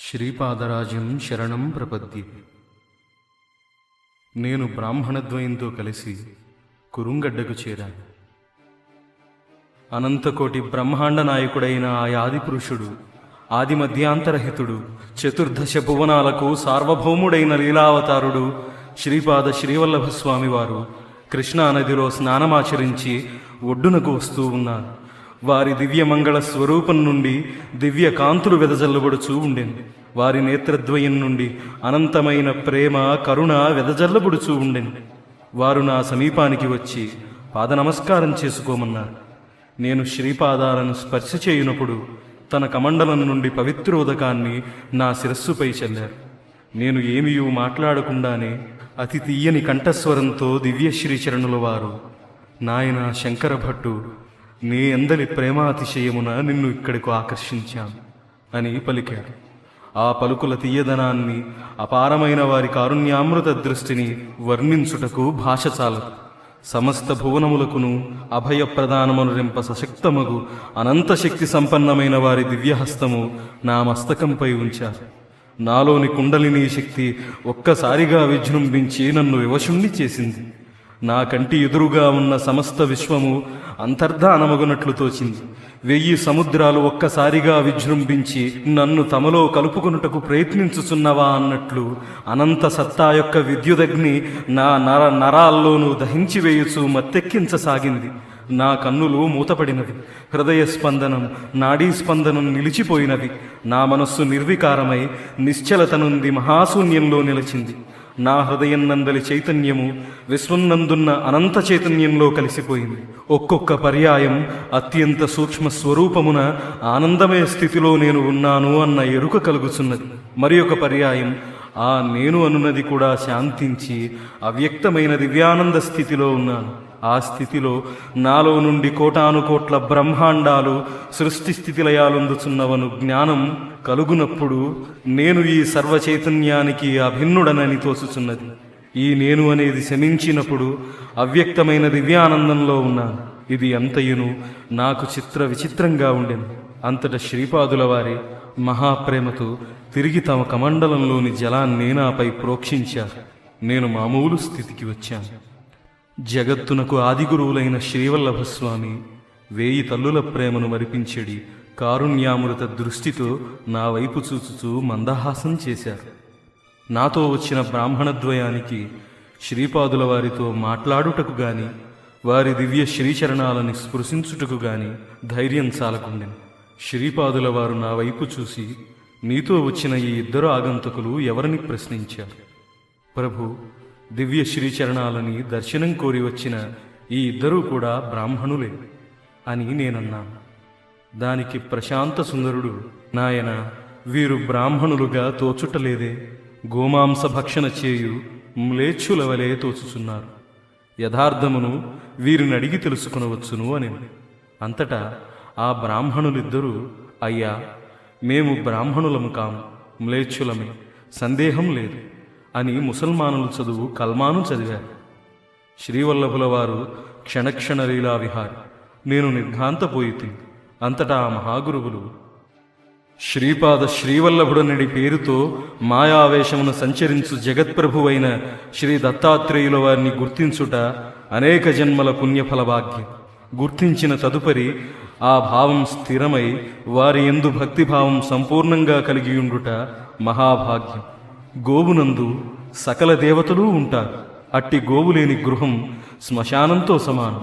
శ్రీపాదరాజం శరణం ప్రపద్యే. నేను బ్రాహ్మణద్వయంతో కలిసి కురుంగడ్డకు చేరాను. అనంతకోటి బ్రహ్మాండ నాయకుడైన ఆ ఆదిపురుషుడు ఆది మధ్యాంతరహితుడు చతుర్దశ భువనాలకు సార్వభౌముడైన లీలావతారుడు శ్రీపాద శ్రీవల్లభ స్వామివారు కృష్ణా నదిలో స్నానమాచరించి ఒడ్డునకు వస్తూ ఉన్నారు. వారి దివ్యమంగళ స్వరూపం నుండి దివ్య కాంతులు వెదజల్లబడుచూ ఉండెను. వారి నేత్రద్వయం నుండి అనంతమైన ప్రేమ కరుణ వెదజల్లబడుచూ ఉండెను. వారు నా సమీపానికి వచ్చి పాద నమస్కారం చేసుకోమన్నారు. నేను శ్రీపాదాలను స్పర్శ చేయునప్పుడు తన కమండలం నుండి పవిత్రోదకాన్ని నా శిరస్సుపై చల్లారు. నేను ఏమియూ మాట్లాడకుండానే అతి తీయని కంఠస్వరంతో దివ్య చరణుల వారు నాయన శంకర భట్టు నీ అందరి ప్రేమాతిశయమున నిన్ను ఇక్కడికి ఆకర్షించాను అని పలికారు ఆ పలుకుల తీయదనాన్ని అపారమైన వారి కారుణ్యామృత దృష్టిని వర్ణించుటకు భాష చాలదు. సమస్త భువనములకును అభయ ప్రదానమునరింప సశక్తమగు అనంత శక్తి సంపన్నమైన వారి దివ్యహస్తము నా మస్తకంపై ఉంచారు. నాలోని కుండలిని శక్తి ఒక్కసారిగా విజృంభించి నన్ను వివశుణ్ణి చేసింది. నా కంటి ఎదురుగా ఉన్న సమస్త విశ్వము అంతర్ధానమగునట్లు తోచింది. వెయ్యి సముద్రాలు ఒక్కసారిగా విజృంభించి నన్ను తమలో కలుపుకొనుటకు ప్రయత్నించుచున్నవా అన్నట్లు అనంత సత్తా యొక్క విద్యుదగ్ని నా నర నరాల్లోనూ దహించి వేయుచు మత్తెక్కించసాగింది. నా కన్నులు మూతపడినవి. హృదయ స్పందనం నాడీ స్పందనం నిలిచిపోయినవి. నా మనస్సు నిర్వికారమై నిశ్చలత నుండి మహాశూన్యంలో నిలిచింది. నా హృదయం నందలి చైతన్యము విశ్వన్నందున్న అనంత చైతన్యంలో కలిసిపోయింది. ఒక్కొక్క పర్యాయం అత్యంత సూక్ష్మ స్వరూపమున ఆనందమయ స్థితిలో నేను ఉన్నాను అన్న ఎరుక కలుగుచున్నది. మరి ఒక పర్యాయం ఆ నేను అనున్నది కూడా శాంతించి అవ్యక్తమైన దివ్యానంద స్థితిలో ఉన్నాను. ఆ స్థితిలో నాలో నుండి కోటాను కోట్ల బ్రహ్మాండాలు సృష్టి స్థితిలయాలుందుచున్నవను జ్ఞానం కలుగునప్పుడు నేను ఈ సర్వచైతన్యానికి అభిన్నుడనని తోచుచున్నది. ఈ నేను అనేది శమించినప్పుడు అవ్యక్తమైన దివ్యానందంలో ఉన్నాను. ఇది అంతయును నాకు చిత్ర విచిత్రంగా ఉండెను. అంతట శ్రీపాదుల వారి మహాప్రేమతో తిరిగి తమ కమండలంలోని జలాన్ని నాపై ప్రోక్షించారు. నేను మామూలు స్థితికి వచ్చాను. జగత్తునకు ఆదిగురువులైన శ్రీవల్లభస్వామి వేయి తల్లుల ప్రేమను మరిపించడి కారుణ్యామృత దృష్టితో నా వైపు చూచుచూ మందహాసం చేశారు. నాతో వచ్చిన బ్రాహ్మణద్వయానికి శ్రీపాదుల వారితో మాట్లాడుటకు గాని వారి దివ్య శ్రీచరణాలని స్పృశించుటకు గాని ధైర్యం చాలకుండెను. శ్రీపాదుల వారు నా వైపు చూసి నీతో వచ్చిన ఈ ఇద్దరు ఆగంతకులు ఎవరిని ప్రశ్నించారు. ప్రభు దివ్య శ్రీచరణాలని దర్శనం కోరి వచ్చిన ఈ ఇద్దరూ కూడా బ్రాహ్మణులే అని నేనన్నాను దానికి ప్రశాంత సుందరుడు నాయన వీరు బ్రాహ్మణులుగా తోచుటలేదే. గోమాంస భక్షణ చేయు మ్లేచ్ఛుల వలె తోచుచున్నారు. యథార్థమును వీరిని అడిగి తెలుసుకునవచ్చును అని అంతటా ఆ బ్రాహ్మణులిద్దరూ అయ్యా మేము బ్రాహ్మణులము కాము మ్లేచ్ఛులమే సందేహం లేదు. అని ముసల్మానులు చదువు కల్మాను చదివారు. శ్రీవల్లభుల వారు క్షణక్షణ లీలా విహారి నేను నిర్ఘాంతపోయితి అంతటా ఆ మహాగురువులు. శ్రీపాద శ్రీవల్లభుడనడి పేరుతో మాయావేశమును సంచరించు జగత్ప్రభువైన శ్రీ దత్తాత్రేయుల వారిని గుర్తించుట అనేక జన్మల పుణ్యఫల భాగ్యం గుర్తించిన తదుపరి ఆ భావం స్థిరమై వారి ఎందు భక్తిభావం సంపూర్ణంగా కలిగి ఉండుట మహాభాగ్యం. గోవునందు సకల దేవతలు ఉంటారు. అట్టి గోవులేని గృహం శ్మశానంతో సమానం.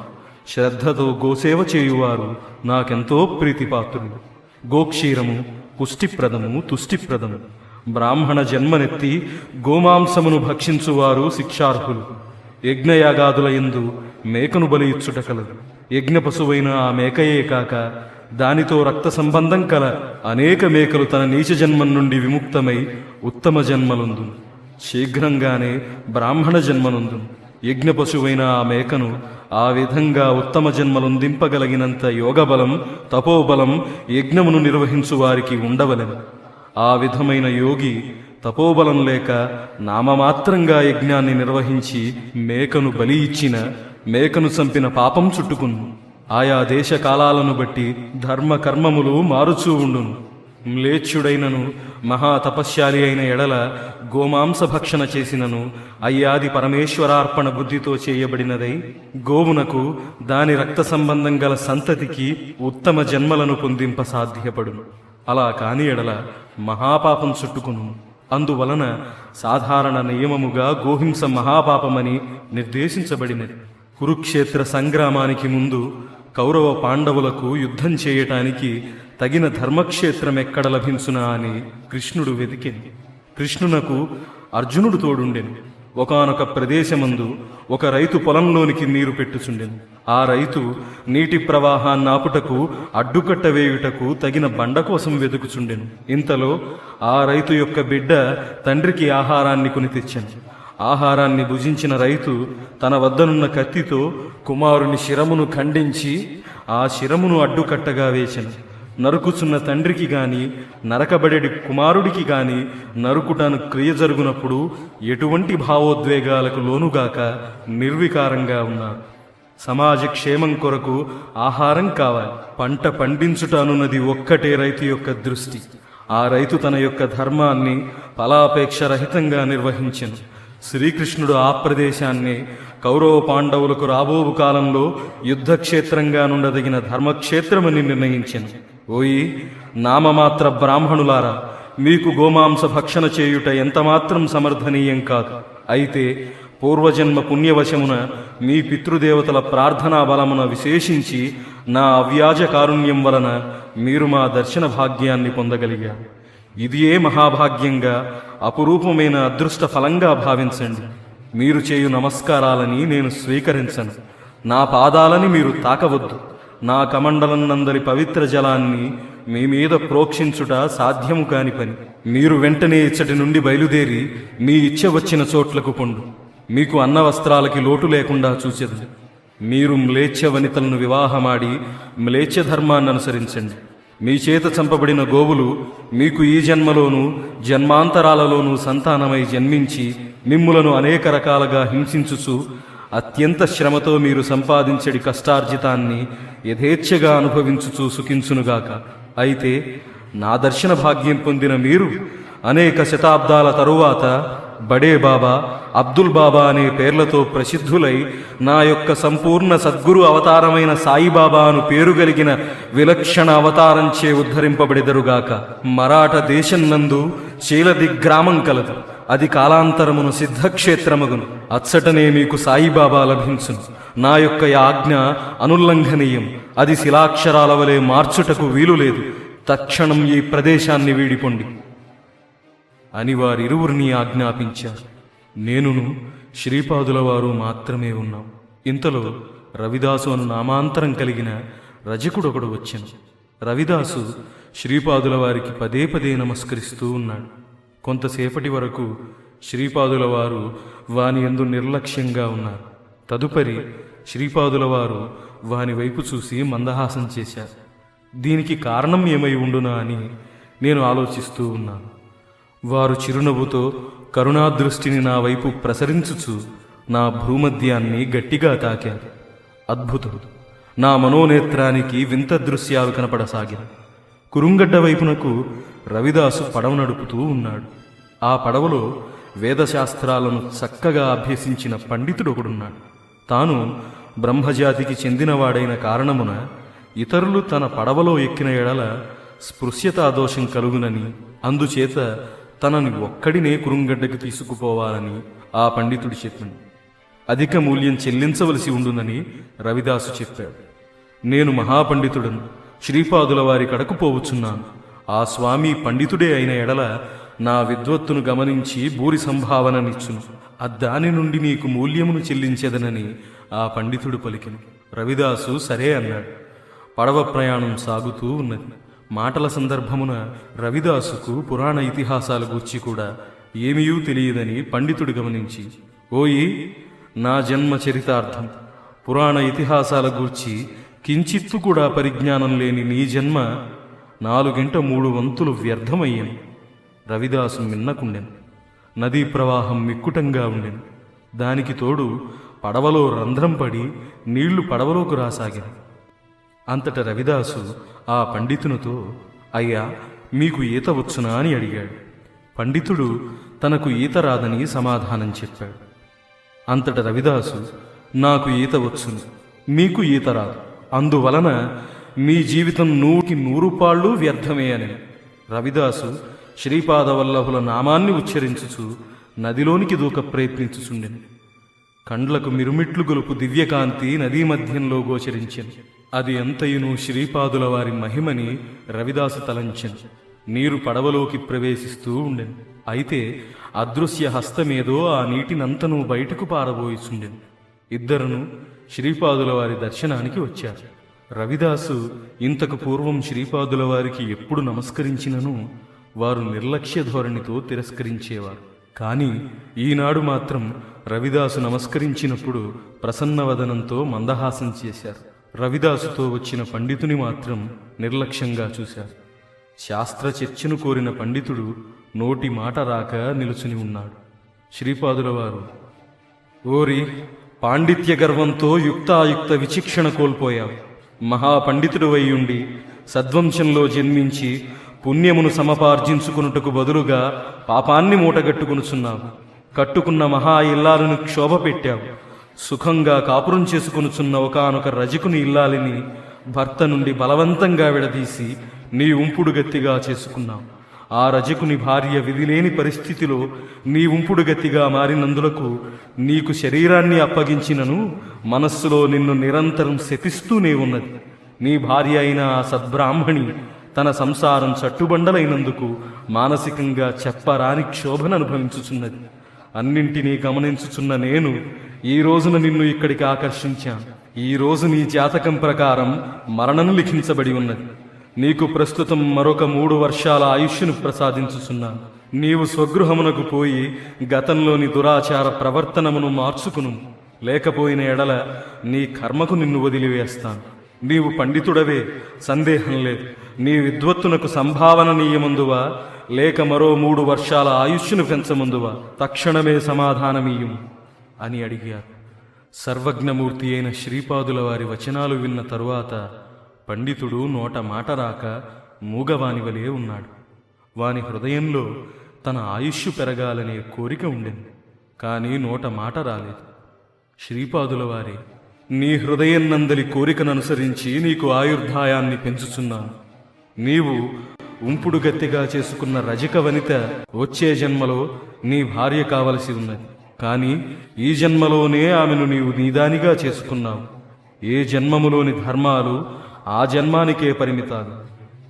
శ్రద్ధతో గోసేవ చేయువారు నాకెంతో ప్రీతిపాత్రులు. గోక్షీరము పుష్టిప్రదము తుష్టిప్రదము. బ్రాహ్మణ జన్మనెత్తి గోమాంసమును భక్షించువారు శిక్షార్హులు. యజ్ఞయాగాదుల ఎందు మేకను బలి ఇచ్చుట కలదు. యజ్ఞ పశువైన ఆ మేకయే కాక దానితో రక్త సంబంధం కల అనేక మేకలు తన నీచ జన్మం నుండి విముక్తమై ఉత్తమ జన్మలందు. శీఘ్రంగానే బ్రాహ్మణ జన్మనందు యజ్ఞ పశువైన ఆ మేకను ఆ విధంగా ఉత్తమ జన్మలొందింపగలిగినంత యోగబలం తపోబలం యజ్ఞమును నిర్వహించు వారికి ఉండవలెను. ఆ విధమైన యోగి తపోబలం లేక నామమాత్రంగా యజ్ఞాన్ని నిర్వహించి మేకను బలి ఇచ్చిన మేకను చంపిన పాపం చుట్టుకుంది ఆయా దేశ కాలాలను బట్టి ధర్మ కర్మములు మారుచూ ఉండును. మ్లేచ్ఛుడైనను మహాతపశ్శాలి అయిన ఎడల గోమాంస భక్షణ చేసినను అయ్యాది పరమేశ్వరార్పణ బుద్ధితో చేయబడినదై గోవునకు దాని రక్త సంబంధం గల సంతతికి ఉత్తమ జన్మలను పొందింప సాధ్యపడును. అలా కాని ఎడల మహాపాపం చుట్టుకును. అందువలన సాధారణ నియమముగా గోహింస మహాపాపమని నిర్దేశించబడినది. కురుక్షేత్ర సంగ్రామానికి ముందు కౌరవ పాండవులకు యుద్ధం చేయటానికి తగిన ధర్మక్షేత్రం ఎక్కడ లభించునా అని కృష్ణుడు వెతికింది కృష్ణునకు అర్జునుడు తోడుండెను. ఒకానొక ప్రదేశమందు ఒక రైతు పొలంలోనికి నీరు పెట్టుచుండెను. ఆ రైతు నీటి ప్రవాహాన్ని ఆపుటకు అడ్డుకట్ట వేయుటకు తగిన బండ కోసం వెతుకుచుండెను. ఇంతలో ఆ రైతు యొక్క బిడ్డ తండ్రికి ఆహారాన్ని కొని తెచ్చాను. ఆహారాన్ని భుజించిన రైతు తన వద్దనున్న కత్తితో కుమారుని శిరమును ఖండించి ఆ శిరమును అడ్డుకట్టగా వేచెను. నరుకుచున్న తండ్రికి గాని నరకబడేడి కుమారుడికి గాని నరుకుటను క్రియ జరుగునప్పుడు ఎటువంటి భావోద్వేగాలకు లోనుగాక నిర్వికారంగా ఉన్నారు. సమాజ క్షేమం కొరకు ఆహారం కావాలి. పంట పండించుట అనున్నది ఒక్కటే రైతు యొక్క దృష్టి. ఆ రైతు తన యొక్క ధర్మాన్ని ఫలాపేక్ష రహితంగా నిర్వహించను. శ్రీకృష్ణుడు ఆ ప్రదేశాన్ని కౌరవ పాండవులకు రాబోవు కాలంలో యుద్ధక్షేత్రంగా నుండదగిన ధర్మక్షేత్రమని నిర్ణయించెను. ఓయి నామమాత్ర బ్రాహ్మణులారా మీకు గోమాంస భక్షణ చేయుట ఎంతమాత్రం సమర్థనీయం కాదు. అయితే పూర్వజన్మ పుణ్యవశమున మీ పితృదేవతల ప్రార్థనా బలమున విశేషించి నా అవ్యాజ కారుణ్యం వలన మీరు మా దర్శన భాగ్యాన్ని పొందగలిగారు. ఇది ఏ మహాభాగ్యంగా అపురూపమైన అదృష్ట ఫలంగా భావించండి. మీరు చేయు నమస్కారాలని నేను స్వీకరించను. నా పాదాలని మీరు తాకవద్దు. నా కమండలం నందరి పవిత్ర జలాన్ని మీ మీద ప్రోక్షించుట సాధ్యము కాని పని. మీరు వెంటనే ఇచ్చటి నుండి బయలుదేరి మీ ఇచ్చ వచ్చిన చోట్లకు పొండు. మీకు అన్న వస్త్రాలకి లోటు లేకుండా చూచెదు మీరు మ్లేచ్ఛ వనితలను వివాహమాడి మ్లేచ్ఛ ధర్మాన్ని అనుసరించండి. మీ చేత చంపబడిన గోవులు మీకు ఈ జన్మలోనూ జన్మాంతరాలలోనూ సంతానమై జన్మించి మిమ్ములను అనేక రకాలుగా హింసించుచు అత్యంత శ్రమతో మీరు సంపాదించడి కష్టార్జితాన్ని యథేచ్ఛగా అనుభవించుచు సుఖించునుగాక. అయితే నా దర్శన భాగ్యం పొందిన మీరు అనేక శతాబ్దాల తరువాత బడే బాబా అబ్దుల్ బాబా అనే పేర్లతో ప్రసిద్ధులై నా యొక్క సంపూర్ణ సద్గురు అవతారమైన సాయిబాబా అను పేరు కలిగిన విలక్షణ అవతారంచే ఉద్ధరింపబడిదరుగాక. మరాఠ దేశం నందు శీలది గ్రామం కలదు. అది కాలాంతరమును సిద్ధక్షేత్రమగును. అచ్చటనే మీకు సాయిబాబా లభించును. నా యొక్క ఆజ్ఞ అనుల్లంఘనీయం. అది శిలాక్షరాల వలె మార్చుటకు వీలు లేదు తక్షణం ఈ ప్రదేశాన్ని వీడిపొండి. అని వారిరువురిని ఆజ్ఞాపించారు. నేనును శ్రీపాదుల వారు మాత్రమే ఉన్నాం. ఇంతలో రవిదాసు అను నామాంతరం కలిగిన రజకుడొకడు వచ్చాను. రవిదాసు శ్రీపాదుల వారికి పదే పదే నమస్కరిస్తూ ఉన్నాడు. కొంతసేపటి వరకు శ్రీపాదుల వారు వాని ఎందు నిర్లక్ష్యంగా ఉన్నారు. తదుపరి శ్రీపాదుల వారు వాని వైపు చూసి మందహాసం చేశారు. దీనికి కారణం ఏమై ఉండునా అని నేను ఆలోచిస్తూ ఉన్నాను. వారు చిరునవ్వుతో కరుణాదృష్టిని నా వైపు ప్రసరించుచు నా భూమధ్యాన్ని గట్టిగా తాకారు. అద్భుతం నా మనోనేత్రానికి వింత దృశ్యాలు కనపడసాగాయి. కురుంగడ్డ వైపునకు రవిదాసు పడవ నడుపుతూ ఉన్నాడు. ఆ పడవలో వేదశాస్త్రాలను చక్కగా అభ్యసించిన పండితుడు ఒకడున్నాడు తాను బ్రహ్మజాతికి చెందినవాడైన కారణమున ఇతరులు తన పడవలో ఎక్కిన ఎడల స్పృశ్యతా దోషం కలుగునని అందుచేత తనని ఒక్కడినే కురుంగడ్డకు తీసుకుపోవాలని ఆ పండితుడు చెప్పాడు. అధిక మూల్యం చెల్లించవలసి ఉండునని రవిదాసు చెప్పాడు. నేను మహాపండితుడను శ్రీపాదుల వారి కడకు పోవచ్చున్నాను. ఆ స్వామి పండితుడే అయిన ఎడల నా విద్వత్తును గమనించి భూరి సంభావననిచ్చును. అద్దాని నుండి నీకు మూల్యమును చెల్లించేదనని ఆ పండితుడు పలికిను. రవిదాసు సరే అన్నాడు. పడవ ప్రయాణం సాగుతూ ఉన్నది. మాటల సందర్భమున రవిదాసుకు పురాణ ఇతిహాసాల గూర్చి కూడా ఏమీయూ తెలియదని పండితుడు గమనించి ఓయి నా జన్మ చరితార్థం పురాణ ఇతిహాసాల గూర్చి కించిత్తు కూడా పరిజ్ఞానం లేని నీ జన్మ నాలుగింట మూడు వంతులు వ్యర్థమయ్యాను. రవిదాసు మిన్నకుండెను. నదీ ప్రవాహం మిక్కుటంగా ఉండెను. దానికి తోడు పడవలో రంధ్రం పడి నీళ్ళు పడవలోకి రాసాగాను. అంతట రవిదాసు ఆ పండితునితో అయ్యా మీకు ఈత వచ్చునా? అని అడిగాడు. పండితుడు తనకు ఈత రాదని సమాధానం చెప్పాడు. అంతట రవిదాసు నాకు ఈత వచ్చును. మీకు ఈత రాదు. అందువలన మీ జీవితం నూటికి నూరు పాళ్ళు వ్యర్థమే అని రవిదాసు శ్రీపాదవల్లభుల నామాన్ని ఉచ్చరించుచు నదిలోనికి దూక ప్రయత్నించుచుండెను. కండ్లకు మిరుమిట్లు గొలుపు దివ్యకాంతి నదీ మధ్యంలో గోచరించింది అది ఎంతయును శ్రీపాదుల వారి మహిమని రవిదాసు తలంచెను. నీరు పడవలోకి ప్రవేశిస్తూ ఉండెను. అయితే అదృశ్య హస్తమేదో ఆ నీటినంతను బయటకు పారబోయిచుండెను. ఇద్దరును శ్రీపాదుల వారి దర్శనానికి వచ్చారు. రవిదాసు ఇంతకు పూర్వం శ్రీపాదుల వారికి ఎప్పుడు నమస్కరించినను వారు నిర్లక్ష్య ధోరణితో తిరస్కరించేవారు. కానీ ఈనాడు మాత్రం రవిదాసు నమస్కరించినప్పుడు ప్రసన్నవదనంతో మందహాసం చేశారు. రవిదాసుతో వచ్చిన పండితుని మాత్రం నిర్లక్ష్యంగా చూశారు. శాస్త్ర చర్చను కోరిన పండితుడు నోటి మాట రాక నిలుచుని ఉన్నాడు. శ్రీపాదుల వారు ఓరి పాండిత్య గర్వంతో యుక్తాయుక్త విచక్షణ కోల్పోయావు. మహాపండితుడు వైయుండి సద్వంశంలో జన్మించి పుణ్యమును సమపార్జించుకున్నటకు బదులుగా పాపాన్ని మూటగట్టుకునుచున్నావు. కట్టుకున్న మహా ఇల్లాలను క్షోభ పెట్టావు సుఖంగా కాపురం చేసుకొనుచున్న ఒకానొక రజకుని ఇల్లాలిని భర్త నుండి బలవంతంగా విడదీసి నీ ఉంపుడు గత్తిగా చేసుకున్నావు ఆ రజకుని భార్య విధిలేని పరిస్థితిలో నీ ఉంపుడు గతిగా మారినందులకు నీకు శరీరాన్ని అప్పగించినను మనస్సులో నిన్ను నిరంతరం శపిస్తూనే ఉన్నది. నీ భార్య అయిన ఆ సద్బ్రాహ్మణి తన సంసారం చట్టుబండలైనందుకు మానసికంగా చెప్పరాని క్షోభను అనుభవించుచున్నది. అన్నింటినీ గమనించుచున్న నేను ఈ రోజున నిన్ను ఇక్కడికి ఆకర్షించాను ఈ రోజు నీ జాతకం ప్రకారం మరణం లిఖించబడి ఉన్నది. నీకు ప్రస్తుతం మరొక మూడు వర్షాల ఆయుష్ను ప్రసాదించుచున్నాను నీవు స్వగృహమునకు పోయి గతంలోని దురాచార ప్రవర్తనమును మార్చుకును. లేకపోయిన ఎడల నీ కర్మకు నిన్ను వదిలివేస్తాను. నీవు పండితుడవే సందేహం లేదు. నీ విద్వత్తునకు సంభావన నీయమందువా? లేక మరో మూడు వర్షాల ఆయుష్ను పెంచముందువా? తక్షణమే సమాధానమీయము అని అడిగారు. సర్వజ్ఞమూర్తి అయిన శ్రీపాదుల వారి వచనాలు విన్న తరువాత పండితుడు నోట మాట రాక మూగవానివలె ఉన్నాడు. వాని హృదయంలో తన ఆయుష్యు పెరగాలనే కోరిక ఉండింది కానీ నోట మాట రాలేదు. శ్రీపాదుల వారి నీ హృదయం నందలి కోరికను అనుసరించి నీకు ఆయుర్దాయాన్ని పెంచుచున్నాను. నీవు ఉంపుడు గత్తిగా చేసుకున్న రజక వనిత వచ్చే జన్మలో నీ భార్య కావలసి ఉన్నది. కానీ ఈ జన్మలోనే ఆమెను నీవు నీదానిగా చేసుకున్నావు. ఏ జన్మములోని ధర్మాలు ఆ జన్మానికే పరిమితాలు.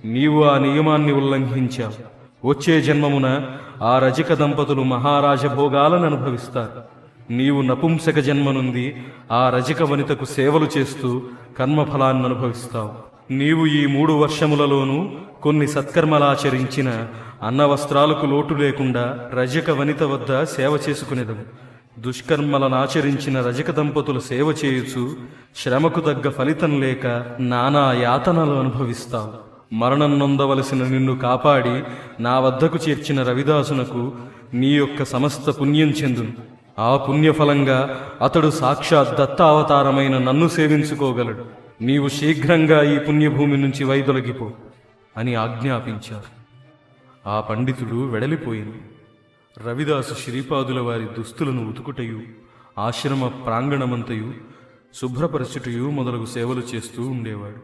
నీవు ఆ నియమాన్ని ఉల్లంఘించావు. వచ్చే జన్మమున ఆ రజక దంపతులు మహారాజభోగాలను అనుభవిస్తారు. నీవు నపుంసక జన్మ నుండి ఆ రజక వనితకు సేవలు చేస్తూ కర్మఫలాన్ని అనుభవిస్తావు. నీవు ఈ మూడు వర్షములలోనూ కొన్ని సత్కర్మలాచరించిన అన్నవస్త్రాలకు లోటు లేకుండా రజక వనిత వద్ద సేవ చేసుకునేదము. దుష్కర్మలనాచరించిన రజక దంపతులు సేవ చేయుచు శ్రమకు తగ్గ ఫలితం లేక నానా యాతనలు అనుభవిస్తావు మరణం నొందవలసిన నిన్ను కాపాడి నా వద్దకు చేర్చిన రవిదాసునకు నీ యొక్క సమస్త పుణ్యం చెందును. ఆ పుణ్యఫలంగా అతడు సాక్షాత్ దత్తావతారమైన నన్ను సేవించుకోగలడు. నీవు శీఘ్రంగా ఈ పుణ్యభూమి నుంచి వైదొలగిపో అని ఆజ్ఞాపించారు. ఆ పండితుడు వెడలిపోయింది. రవిదాసు శ్రీపాదుల వారి దుస్తులను ఉతుకుటయు ఆశ్రమ ప్రాంగణమంతయు శుభ్రపరచుటయు మొదలగు సేవలు చేస్తూ ఉండేవాడు.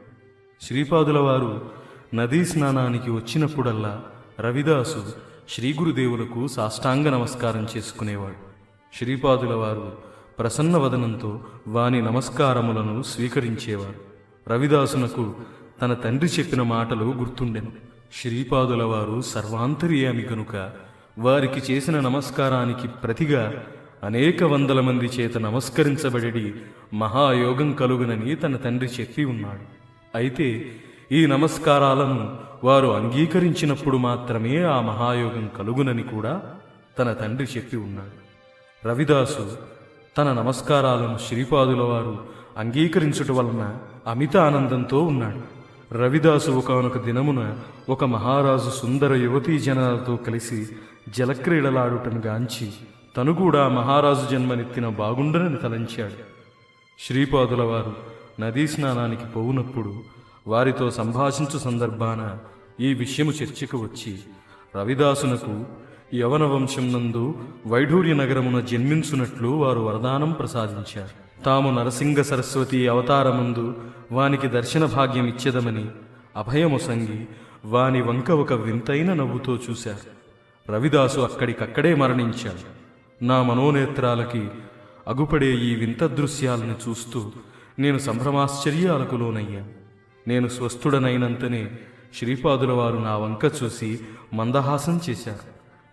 శ్రీపాదుల వారు నదీ స్నానానికి వచ్చినప్పుడల్లా రవిదాసు శ్రీగురుదేవులకు సాష్టాంగ నమస్కారం చేసుకునేవాడు. శ్రీపాదుల వారు ప్రసన్నవదనంతో వాని నమస్కారములను స్వీకరించేవారు. రవిదాసునకు తన తండ్రి చెప్పిన మాటలు గుర్తుండెను. శ్రీపాదుల వారు సర్వాంతర్యామి కనుక వారికి చేసిన నమస్కారానికి ప్రతిగా అనేక వందల మంది చేత నమస్కరించబడి మహాయోగం కలుగునని తన తండ్రి చెప్పి ఉన్నాడు. అయితే ఈ నమస్కారాలను వారు అంగీకరించినప్పుడు మాత్రమే ఆ మహాయోగం కలుగునని కూడా తన తండ్రి చెప్పి ఉన్నాడు. రవిదాసు తన నమస్కారాలను శ్రీపాదుల వారు అంగీకరించుట వలన అమిత ఆనందంతో ఉన్నాడు. రవిదాసు ఒకనొక దినమున ఒక మహారాజు సుందర యువతీ జనాలతో కలిసి జలక్రీడలాడుటను గాంచి తను కూడా మహారాజు జన్మనెత్తిన బాగుండనని తలంచాడు. శ్రీపాదుల వారు నదీ స్నానానికి పోవునప్పుడు వారితో సంభాషించు సందర్భాన ఈ విషయము చర్చకు వచ్చి రవిదాసునకు యవన వంశం నందు వైఢూర్య నగరమున జన్మించునట్లు వారు వరదానం ప్రసాదించారు. తాము నరసింగ సరస్వతి అవతారమందు వానికి దర్శన భాగ్యం ఇచ్చేదమని అభయముసంగి వాని వంక ఒక వింతైన నవ్వుతో చూశారు. రవిదాసు అక్కడికక్కడే మరణించాడు. నా మనోనేత్రాలకి అగుపడే ఈ వింత దృశ్యాలను చూస్తూ నేను సంభ్రమాశ్చర్యాలకు లోనయ్యా నేను స్వస్థుడనైనంతనే శ్రీపాదుల వారు నా వంక చూసి మందహాసం చేశారు.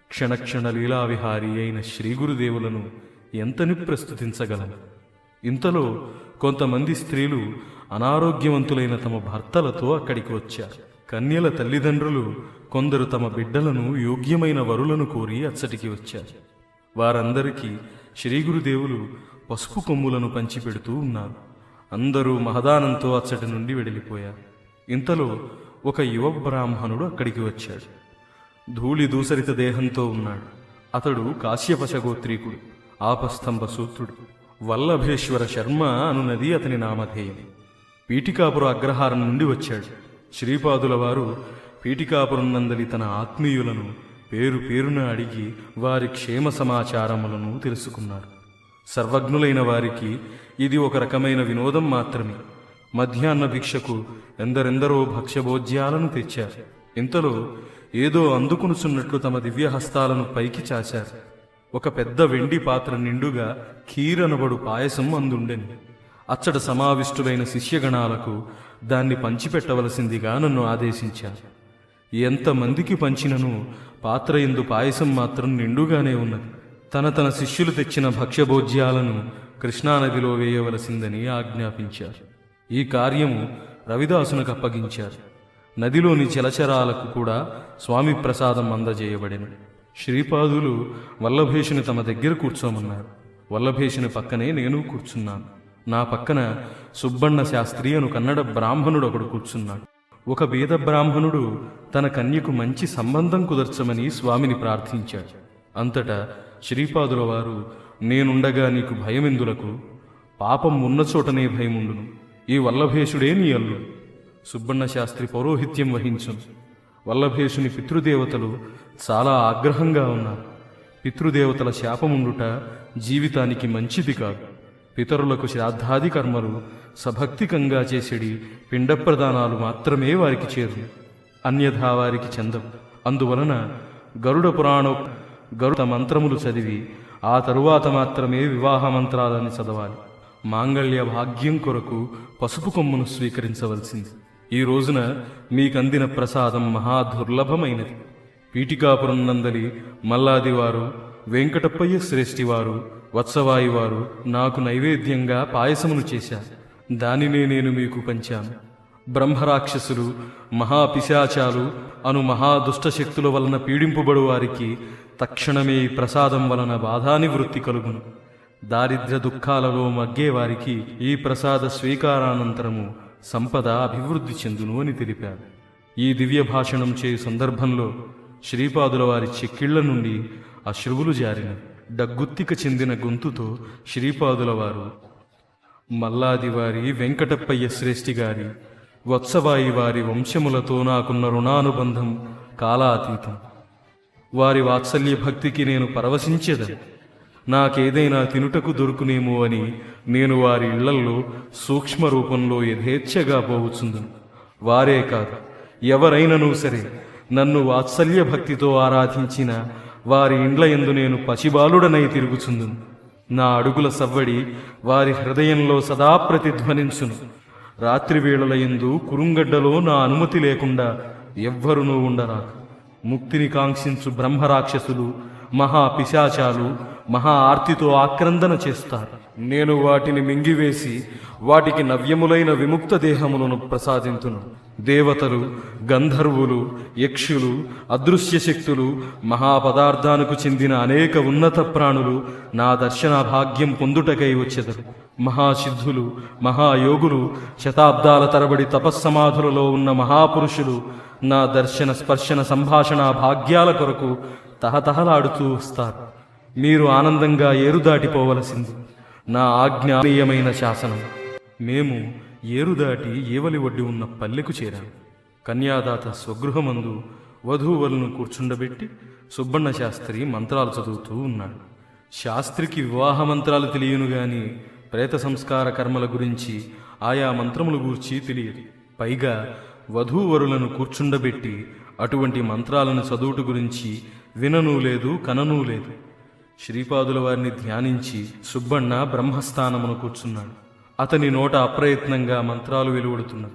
క్షణక్షణ లీలావిహారి అయిన శ్రీగురుదేవులను ఎంతని ప్రస్తుతించగలం? ఇంతలో కొంతమంది స్త్రీలు అనారోగ్యవంతులైన తమ భర్తలతో అక్కడికి వచ్చారు. కన్యల తల్లిదండ్రులు కొందరు తమ బిడ్డలను యోగ్యమైన వరులను కోరి అచ్చటికి వచ్చారు. వారందరికీ శ్రీగురుదేవులు పసుపు కొమ్ములను పంచిపెడుతూ ఉన్నారు. అందరూ మహదానంతో అచ్చటి నుండి వెడిలిపోయారు. ఇంతలో ఒక యువ బ్రాహ్మణుడు అక్కడికి వచ్చాడు. ధూళి దూసరిత దేహంతో ఉన్నాడు. అతడు కాశ్యపశగోత్రీకుడు ఆపస్తంభ సూత్రుడు వల్లభేశ్వర శర్మ అనునది అతని నామధేయం పీఠికాపుర అగ్రహారం నుండి వచ్చాడు. శ్రీపాదుల వారు పీఠికాపురం నందలి తన ఆత్మీయులను పేరు పేరున అడిగి వారి క్షేమ సమాచారములను తెలుసుకున్నారు. సర్వజ్ఞులైన వారికి ఇది ఒక రకమైన వినోదం మాత్రమే. మధ్యాహ్న భిక్షకు ఎందరెందరో భక్ష్యభోజ్యాలను తెచ్చారు. ఇంతలో ఏదో అందుకునుచున్నట్లు తమ దివ్యహస్తాలను పైకి చాచారు ఒక పెద్ద వెండి పాత్ర నిండుగా కీరనబడు పాయసం అందుండెను. అచ్చట సమావిష్టులైన శిష్యగణాలకు దాన్ని పంచిపెట్టవలసిందిగా నన్ను ఆదేశించారు. ఎంతమందికి పంచినను పాత్ర ఎందు పాయసం మాత్రం నిండుగానే ఉన్నది. తన తన శిష్యులు తెచ్చిన భక్ష్యభోజ్యాలను కృష్ణానదిలో వేయవలసిందని ఆజ్ఞాపించారు. ఈ కార్యము రవిదాసునకు అప్పగించారు. నదిలోని జలచరాలకు కూడా స్వామి ప్రసాదం అందజేయబడిన. శ్రీపాదులు వల్లభేషుని తమ దగ్గర కూర్చోమన్నారు. వల్లభేషుని పక్కనే నేను కూర్చున్నాను. నా పక్కన సుబ్బన్న శాస్త్రి అను కన్నడ బ్రాహ్మణుడు ఒకడు కూర్చున్నాడు. ఒక వేద బ్రాహ్మణుడు తన కన్యకు మంచి సంబంధం కుదర్చమని స్వామిని ప్రార్థించాడు. అంతటా శ్రీపాదుల వారు నేనుండగా నీకు భయమెందులకు? పాపం ఉన్న చోటనే భయముండును. ఈ వల్లభేషుడే నీ అల్లుడు. సుబ్బన్న శాస్త్రి పౌరోహిత్యం వహించును వల్లభేషుని పితృదేవతలు చాలా ఆగ్రహంగా ఉన్నారు. పితృదేవతల శాపముండుట జీవితానికి మంచిది కాదు. పితరులకు శ్రాద్ధాది కర్మలు సభక్తికంగా చేసేడి పిండ ప్రదానాలు మాత్రమే వారికి చేరు. అన్యథా వారికి చెందవు అందువలన గరుడ పురాణో గరుడ మంత్రములు చదివి ఆ తరువాత మాత్రమే వివాహ మంత్రాలని చదవాలి. మాంగళ్య భాగ్యం కొరకు పసుపు కొమ్మును స్వీకరించవలసింది. ఈ రోజున మీకందిన ప్రసాదం మహా దుర్లభమైనది పీఠికాపురం నందలి మల్లాదివారు వెంకటప్పయ్య శ్రేష్ఠివారు వత్సవాయివారు నాకు నైవేద్యంగా పాయసమును చేశారు. దానినే నేను మీకు పంచాను. బ్రహ్మరాక్షసులు మహాపిశాచాలు అను మహాదుష్టశక్తుల వలన పీడింపుబడు వారికి తక్షణమే ఈ ప్రసాదం వలన బాధానివృత్తి కలుగును. దారిద్ర్య దుఃఖాలలో మగ్గేవారికి ఈ ప్రసాద స్వీకారానంతరము సంపద అభివృద్ధి చెందును అని తెలిపారు. ఈ దివ్య భాషణం చేయు సందర్భంలో శ్రీపాదుల వారి చెక్కిళ్ళ నుండి అశ్రువులు జారిన డగ్గుత్తిక చెందిన గొంతుతో శ్రీపాదుల వారు మల్లాదివారి వెంకటప్పయ్య శ్రేష్ఠి గారి వత్సవాయి వారి వంశములతో నాకున్న రుణానుబంధం కాలాతీతం. వారి వాత్సల్య భక్తికి నేను పరవశించేదని. నాకేదైనా తినుటకు దొరుకునేమో అని నేను వారి ఇళ్ళల్లో సూక్ష్మ రూపంలో యథేచ్ఛగా పోవుచుందును. వారే కాదు ఎవరైనను సరే నన్ను వాత్సల్య భక్తితో ఆరాధించిన వారి ఇండ్ల ఎందు నేను పసిబాలుడనై తిరుగుచుందును. నా అడుగుల సవ్వడి వారి హృదయంలో సదా ప్రతిధ్వనించును. రాత్రి వేళల యందు కురుంగడ్డలో నా అనుమతి లేకుండా ఎవ్వరునూ ఉండరాదు. ముక్తిని కాంక్షించు బ్రహ్మరాక్షసులు మహా పిశాచాలు మహా ఆర్తితో ఆక్రందన చేస్తారు. నేను వాటిని మింగివేసి వాటికి నవ్యములైన విముక్త దేహములను ప్రసాదింతును. దేవతలు గంధర్వులు యక్షులు అదృశ్య శక్తులు మహాపదార్థానికి చెందిన అనేక ఉన్నత ప్రాణులు నా దర్శన భాగ్యం పొందుటకై వచ్చెదరు. మహాసిద్ధులు మహాయోగులు శతాబ్దాల తరబడి తపస్సమాధులలో ఉన్న మహాపురుషులు నా దర్శన స్పర్శన సంభాషణ భాగ్యాల కొరకు తహతహలాడుతూ వస్తారు. మీరు ఆనందంగా ఏరుదాటిపోవలసింది నా ఆజ్ఞానీయమైన శాసనం. మేము ఏరుదాటి ఏవలి ఒడ్డి ఉన్న పల్లెకు చేరాం. కన్యాదాత స్వగృహమందు వధూవరులను కూర్చుండబెట్టి సుబ్బన్న శాస్త్రి మంత్రాలు చదువుతూ ఉన్నాడు. శాస్త్రికి వివాహ మంత్రాలు తెలియను గాని ప్రేత సంస్కార కర్మల గురించి ఆయా మంత్రముల గూర్చి తెలియదు. పైగా వధూవరులను కూర్చుండబెట్టి అటువంటి మంత్రాలను చదువుట గురించి విననూ లేదు కననూ లేదు. శ్రీపాదుల వారిని ధ్యానించి సుబ్బన్న బ్రహ్మస్థానమును కూర్చున్నాడు. అతని నోట అప్రయత్నంగా మంత్రాలు వెలువడుతున్నాయి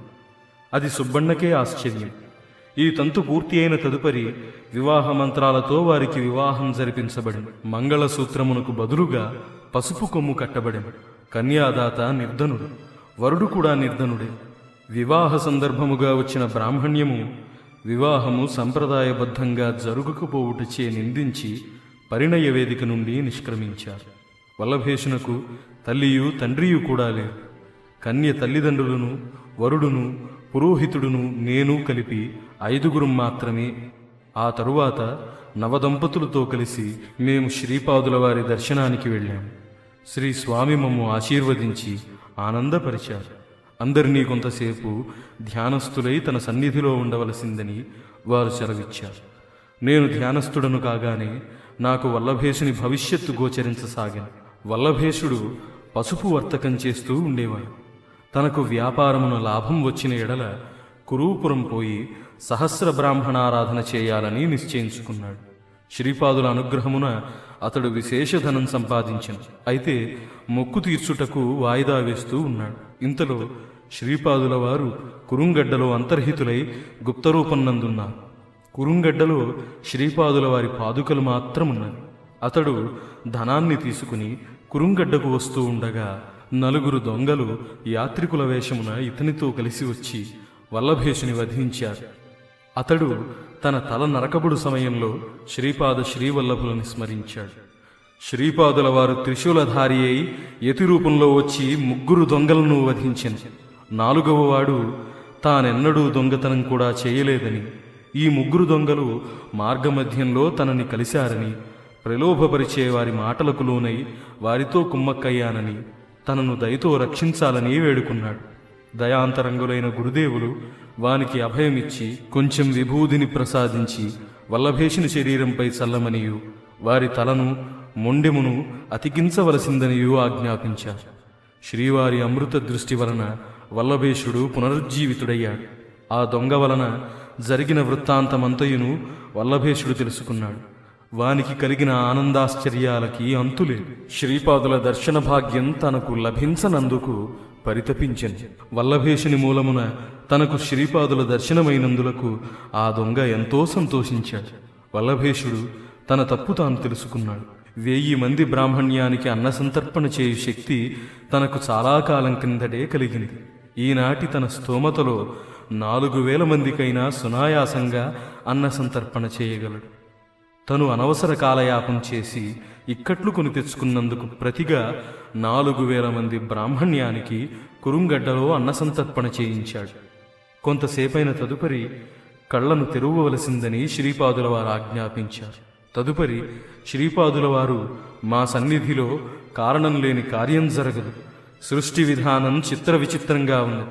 అది సుబ్బన్నకే ఆశ్చర్యం. ఈ తంతు పూర్తి అయిన తదుపరి వివాహ మంత్రాలతో వారికి వివాహం జరిపించబడింది మంగళసూత్రమునకు బదులుగా పసుపు కొమ్ము కట్టబడింది కన్యాదాత నిర్ధనుడు వరుడు కూడా నిర్ధనుడే. వివాహ సందర్భముగా వచ్చిన బ్రాహ్మణ్యము వివాహము సంప్రదాయబద్ధంగా జరుగుకపోవుటచే నిందించి పరిణయ వేదిక నుండి నిష్క్రమించారు. వల్లభేషునకు తల్లియు తండ్రియు కూడా లేరు. కన్య తల్లిదండ్రులను వరుడును పురోహితుడును నేను కలిపి ఐదుగురం మాత్రమే. ఆ తరువాత నవదంపతులతో కలిసి మేము శ్రీపాదుల వారి దర్శనానికి వెళ్ళాము శ్రీ స్వామి మమ్ము ఆశీర్వదించి ఆనందపరిచారు. అందరినీ కొంతసేపు ధ్యానస్థులై తన సన్నిధిలో ఉండవలసిందని వారు సెలవిచ్చారు. నేను ధ్యానస్థుడను కాగానే నాకు వల్లభేషుని భవిష్యత్తు గోచరించసాగాను. వల్లభేషుడు పసుపు వర్తకం చేస్తూ ఉండేవాడు. తనకు వ్యాపారమున లాభం వచ్చిన ఎడల కురూపురం పోయి సహస్ర బ్రాహ్మణారాధన చేయాలని నిశ్చయించుకున్నాడు. శ్రీపాదుల అనుగ్రహమున అతడు విశేష ధనం సంపాదించను. అయితే మొక్కు తీర్చుటకు వాయిదా వేస్తూ ఉన్నాడు. ఇంతలో శ్రీపాదుల వారు కురుంగడ్డలో అంతర్హితులై గుప్తరూపం నందున్నారు. కురుంగడ్డలో శ్రీపాదుల వారి పాదుకలు మాత్రమున్నవి. అతడు ధనాన్ని తీసుకుని కురుంగడ్డకు వస్తూ ఉండగా నలుగురు దొంగలు యాత్రికుల వేషమున ఇతనితో కలిసి వచ్చి వల్లభేషుని వధించారు. అతడు తన తల నరకబుడు సమయంలో శ్రీపాద శ్రీవల్లభులను స్మరించాడు. శ్రీపాదుల వారు త్రిశూలధారి అయి యతి రూపంలో వచ్చి ముగ్గురు దొంగలను వధించింది నాలుగవ వాడు తానెన్నడూ దొంగతనం కూడా చేయలేదని ఈ ముగ్గురు దొంగలు మార్గమధ్యంలో తనని కలిశారని ప్రలోభపరిచే వారి మాటలకు లోనై వారితో కుమ్మక్కయ్యానని తనను దయతో రక్షించాలని వేడుకున్నాడు. దయాంతరంగులైన గురుదేవులు వానికి అభయమిచ్చి కొంచెం విభూదిని ప్రసాదించి వల్లభేషుని శరీరంపై చల్లమనియు వారి తలను మొండెమును అతికించవలసిందనియు ఆజ్ఞాపించారు. శ్రీవారి అమృత దృష్టి వలన వల్లభేషుడు పునరుజ్జీవితుడయ్యాడు. ఆ దొంగ వలన జరిగిన వృత్తాంతమంతయును వల్లభేషుడు తెలుసుకున్నాడు. వానికి కలిగిన ఆనందాశ్చర్యాలకి అంతులేదు శ్రీపాదుల దర్శన భాగ్యం తనకు లభించనందుకు పరితపించింది వల్లభేషుని మూలమున తనకు శ్రీపాదుల దర్శనమైనందులకు ఆ దొంగ ఎంతో సంతోషించాడు. వల్లభేషుడు తన తప్పు తాను తెలుసుకున్నాడు. వెయ్యి మంది బ్రాహ్మణ్యానికి అన్నసంతర్పణ చేయు శక్తి తనకు చాలా కాలం క్రిందటే కలిగింది. ఈనాటి తన స్తోమతలో నాలుగు వేల మందికైనా సునాయాసంగా అన్న సంతర్పణ చేయగలడు. తను అనవసర కాలయాపం చేసి ఇక్కట్లు కొని తెచ్చుకున్నందుకు ప్రతిగా నాలుగు వేల మంది బ్రాహ్మణ్యానికి కురుంగడ్డలో అన్నసంతర్పణ చేయించాడు. కొంతసేపైన తదుపరి కళ్ళను తెరవవలసిందని శ్రీపాదుల వారు ఆజ్ఞాపించారు. తదుపరి శ్రీపాదుల వారు మా సన్నిధిలో కారణం లేని కార్యం జరగదు. సృష్టి విధానం చిత్ర విచిత్రంగా ఉంది.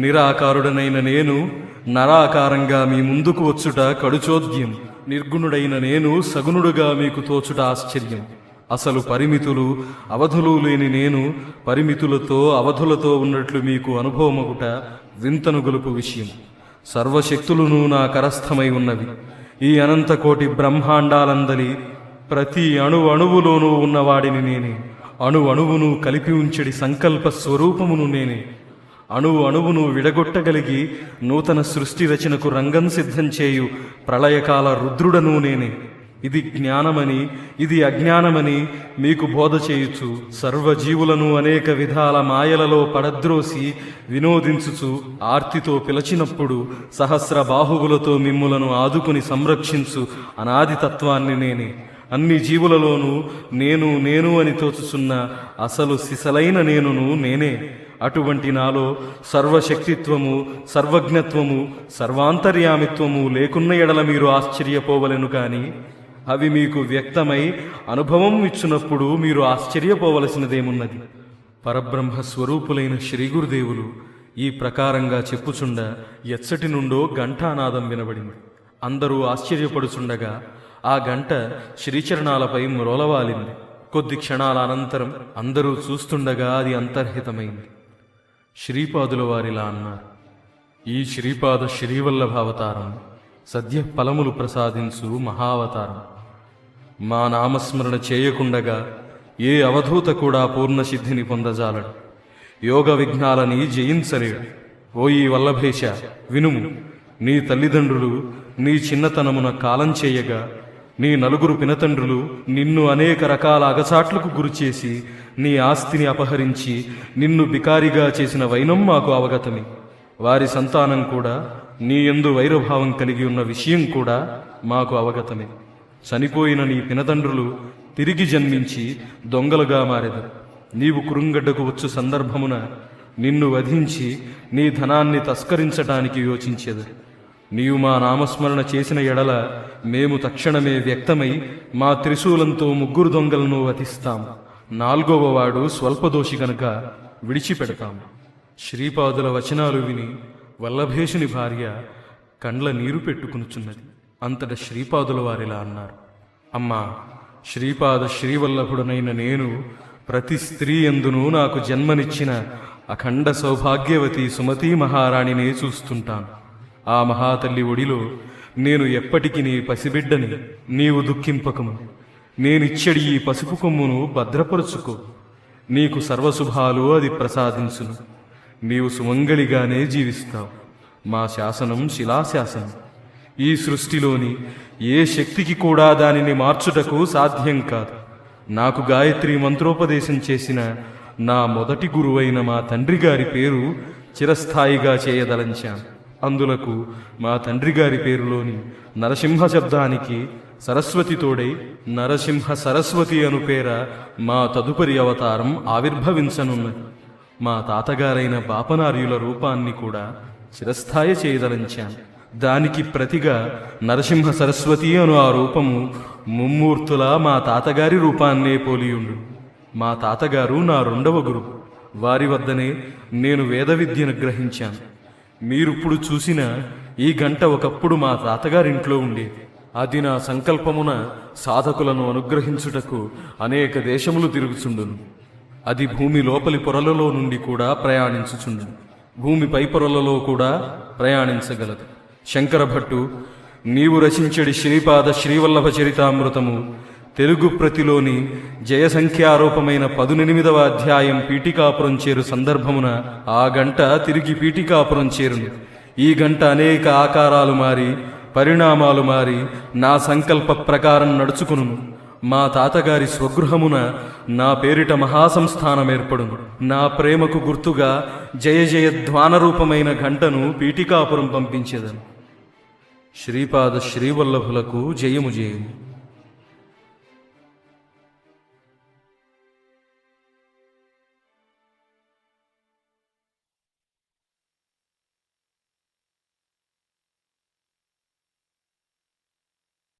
నిరాకారుడనైన నేను నరాకారంగా మీ ముందుకు వచ్చుట కడుచోద్యం. నిర్గుణుడైన నేను సగుణుడుగా మీకు తోచుట ఆశ్చర్యం. అసలు పరిమితులు అవధులు లేని నేను పరిమితులతో అవధులతో ఉన్నట్లు మీకు అనుభవమగుట వింతను గొలుపు విషయం. సర్వశక్తులను నా కరస్థమై ఉన్నవి. ఈ అనంతకోటి బ్రహ్మాండాలందలి ప్రతి అణు అణువులోనూ ఉన్నవాడిని నేనే. అణు అణువును కలిపి ఉంచడి సంకల్ప స్వరూపమును నేనే. అణువు అణువును విడగొట్టగలిగి నూతన సృష్టి రచనకు రంగం సిద్ధం చేయు ప్రళయకాల రుద్రుడను నేనే. ఇది జ్ఞానమని ఇది అజ్ఞానమని మీకు బోధ చేయుచు సర్వజీవులను అనేక విధాల మాయలలో పడద్రోసి వినోదించుచు ఆర్తితో పిలచినప్పుడు సహస్ర బాహువులతో మిమ్ములను ఆదుకుని సంరక్షించు అనాది తత్వాన్ని నేనే. అన్ని జీవులలోనూ నేను నేను అని తోచుచున్న అసలు సిసలైన నేనును నేనే. అటువంటి నాలో సర్వశక్తిత్వము సర్వజ్ఞత్వము సర్వాంతర్యామిత్వము లేకున్న ఎడల మీరు ఆశ్చర్యపోవలను కాని అవి మీకు వ్యక్తమై అనుభవం ఇచ్చినప్పుడు మీరు ఆశ్చర్యపోవలసినదేమున్నది? పరబ్రహ్మ స్వరూపులైన శ్రీగురుదేవులు ఈ ప్రకారంగా చెప్పుచుండ ఎచ్చటి నుండో ఘంటానాదం వినబడింది. అందరూ ఆశ్చర్యపడుచుండగా ఆ గంట శ్రీచరణాలపై మ్రోలవాలింది. కొద్ది క్షణాల అనంతరం అందరూ చూస్తుండగా అది అంతర్హితమైంది. శ్రీపాదుల వారిలా అన్నారు ఈ శ్రీపాద శ్రీవల్లభావతారం సద్య ఫలములు ప్రసాదించు మహావతారం. మా నామస్మరణ చేయకుండగా ఏ అవధూత కూడా పూర్ణ సిద్ధిని పొందజాలడు. యోగ విఘ్నాలని జయించలేడు. ఓ ఈ వల్లభేష వినుము నీ తల్లిదండ్రులు నీ చిన్నతనమున కాలం చేయగా నీ నలుగురు పినతండ్రులు నిన్ను అనేక రకాల అగచాట్లకు గురిచేసి నీ ఆస్తిని అపహరించి నిన్ను బికారిగా చేసిన వైనం మాకు అవగతమే. వారి సంతానం కూడా నీ యందు వైరభావం కలిగి ఉన్న విషయం కూడా మాకు అవగతమే. చనిపోయిన నీ పినతండ్రులు తిరిగి జన్మించి దొంగలుగా మారెదరు. నీవు కురుంగడ్డకు వచ్చు సందర్భమున నిన్ను వధించి నీ ధనాన్ని తస్కరించటానికి యోచించేది నీవు మా నామస్మరణ చేసిన ఎడల మేము తక్షణమే వ్యక్తమై మా త్రిశూలంతో ముగ్గురు దొంగలను వధిస్తాం. నాల్గవ వాడు స్వల్పదోషి గనుక విడిచిపెడతాం. శ్రీపాదుల వచనాలు విని వల్లభేషుని భార్య కండ్ల నీరు పెట్టుకునుచున్నది. అంతట శ్రీపాదుల వారిలా అన్నారు అమ్మా శ్రీపాద శ్రీవల్లభుడనైన నేను ప్రతి స్త్రీ ఎందునూ నాకు జన్మనిచ్చిన అఖండ సౌభాగ్యవతి సుమతీ మహారాణినే చూస్తుంటాను. ఆ మహాతల్లి ఒడిలో నేను ఎప్పటికీ నీ పసిబిడ్డని నీవు దుఃఖింపకము. నేనిచ్చడి ఈ పసుపు కొమ్మును భద్రపరుచుకో. నీకు సర్వశుభాలు అది ప్రసాదించును. నీవు సుమంగళిగానే జీవిస్తావు. మా శాసనం శిలాశాసనం. ఈ సృష్టిలోని ఏ శక్తికి కూడా దానిని మార్చుటకు సాధ్యం కాదు. నాకు గాయత్రి మంత్రోపదేశం చేసిన నా మొదటి గురువైన మా తండ్రి గారి పేరు చిరస్థాయిగా చేయదలంచాను. అందులకు మా తండ్రి గారి పేరులోని నరసింహ శబ్దానికి సరస్వతి తోడై నరసింహ సరస్వతి అను పేర మా తదుపరి అవతారం ఆవిర్భవించనున్నది. మా తాతగారైన బాపనార్యుల రూపాన్ని కూడా చిరస్థాయి చేయదలంచాను దానికి ప్రతిగా నరసింహ సరస్వతి అను ఆ రూపము ముమ్మూర్తుల మా తాతగారి రూపాన్నే పోలియుండు. మా తాతగారు నా రెండవ గురువు. వారి వద్దనే నేను వేద విద్యను గ్రహించాను. మీరిప్పుడు చూసిన ఈ గంట ఒకప్పుడు మా తాతగారింట్లో ఉండేది. అది నా సంకల్పమున సాధకులను అనుగ్రహించుటకు అనేక దేశములు తిరుగుచుండును. అది భూమి లోపలి పొరలలో నుండి కూడా ప్రయాణించుచుండును. భూమి పై పొరలలో కూడా ప్రయాణించగలదు. శంకర భట్టు నీవు రచించడి శ్రీపాద శ్రీవల్లభ చరితామృతము తెలుగు ప్రతిలోని జయసంఖ్యారూపమైన పదునెనిమిదవ అధ్యాయం పీఠికాపురం చేరు సందర్భమున ఆ గంట తిరిగి పీఠికాపురం చేరును. ఈ గంట అనేక ఆకారాలు మారి పరిణామాలు మారి నా సంకల్ప ప్రకారం నడుచుకును మా తాతగారి స్వగృహమున నా పేరిట మహాసంస్థానం ఏర్పడును. నా ప్రేమకు గుర్తుగా జయ జయ ధ్వానరూపమైన గంటను పీఠికాపురం పంపించేదను. శ్రీపాద శ్రీవల్లభులకు జయము జయము